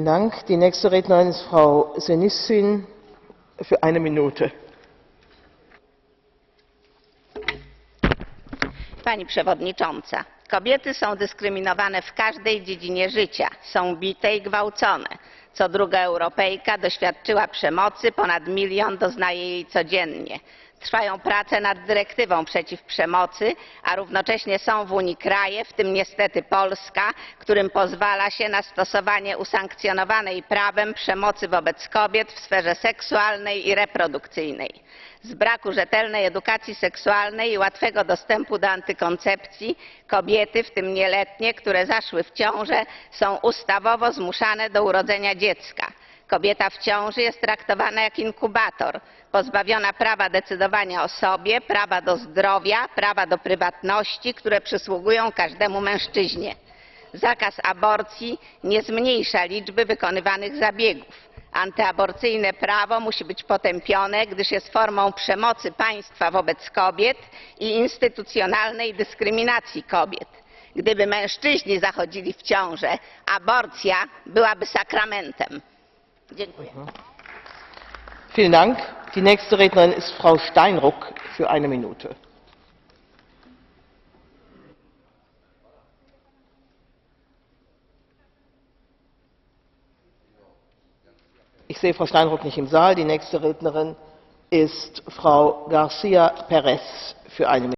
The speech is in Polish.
Vielen Dank. Die nächste Rednerin ist Frau Senissin für eine Minute. Pani przewodnicząca, kobiety są dyskryminowane w każdej dziedzinie życia, są bite i gwałcone. Co druga Europejka doświadczyła przemocy, ponad milion doznaje jej codziennie. Trwają prace nad dyrektywą przeciw przemocy, a równocześnie są w Unii kraje, w tym niestety Polska, którym pozwala się na stosowanie usankcjonowanej prawem przemocy wobec kobiet w sferze seksualnej i reprodukcyjnej. Z braku rzetelnej edukacji seksualnej i łatwego dostępu do antykoncepcji kobiety, w tym nieletnie, które zaszły w ciążę, są ustawowo zmuszane do urodzenia dziecka. Kobieta w ciąży jest traktowana jak inkubator, pozbawiona prawa decydowania o sobie, prawa do zdrowia, prawa do prywatności, które przysługują każdemu mężczyźnie. Zakaz aborcji nie zmniejsza liczby wykonywanych zabiegów. Antyaborcyjne prawo musi być potępione, gdyż jest formą przemocy państwa wobec kobiet i instytucjonalnej dyskryminacji kobiet. Gdyby mężczyźni zachodzili w ciążę, aborcja byłaby sakramentem. Dziękuję. Vielen Dank. Die nächste Rednerin ist Frau Steinruck für eine Minute. Ich sehe Frau Steinruck nicht im Saal. Die nächste Rednerin ist Frau Garcia Perez für eine Minute.